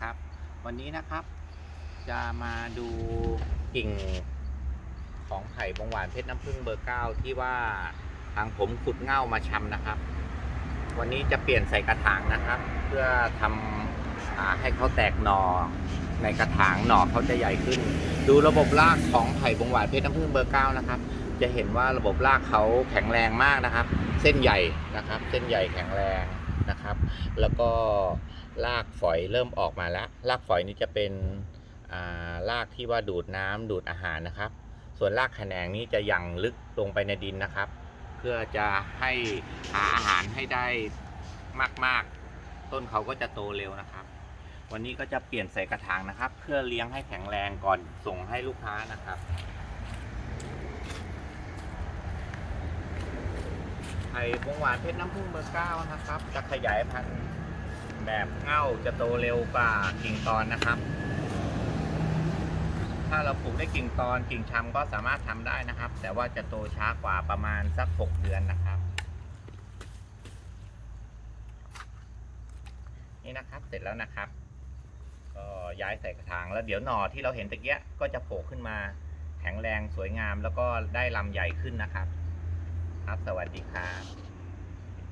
นะครับ วันนี้นะครับ จะมาดูกิ่งของไผ่บงหวานเพชรน้ำผึ้งเบอร์เก้าที่ว่าทางผมขุดเง่ามาชำนะครับ วันนี้จะเปลี่ยนใส่กระถางนะครับ เพื่อทำอให้เขาแตกหน่อในกระถางหน่อเขาจะใหญ่ขึ้น ดูระบบรากของไผ่บงหวานเพชรน้ำผึ้งเบอร์เก้านะครับ จะเห็นว่าระบบรากเขาแข็งแรงมากนะครับ เส้นใหญ่นะครับ เส้นใหญ่แข็งแรงนะครับ แล้วก็ รากฝอยเริ่มออกมาแล้ว รากฝอยนี้จะเป็นอ่ารากที่ว่าดูดน้ำดูดอาหารนะครับ ส่วนรากแขนงนี้จะยังลึกลงไปในดินนะครับ เพื่อจะให้หาอาหารให้ได้มาก ๆ ต้นเขาก็จะโตเร็วนะครับ วันนี้ก็จะเปลี่ยนใส่กระถางนะครับ เพื่อเลี้ยงให้แข็งแรงก่อนส่งให้ลูกค้านะครับไผ่บงหวานเพชรน้ำผึ้งเบอร์เก้านะครับ จะขยายพันธุ์ แบบเง่าจะโตเร็วกว่ากิ่งตอนนะครับ ถ้าเราปลูกได้กิ่งตอนกิ่งชำก็สามารถทำได้นะครับ แต่ว่าจะโตช้ากว่าประมาณสักหกเดือนนะครับ นี่นะครับเสร็จแล้วนะครับ ก็ย้ายใส่กระถางแล้วเดี๋ยวหน่อที่เราเห็นตะเกียะก็จะโผล่ขึ้นมาแข็งแรงสวยงามแล้วก็ได้ลำใหญ่ขึ้นนะครับ ครับสวัสดีครับ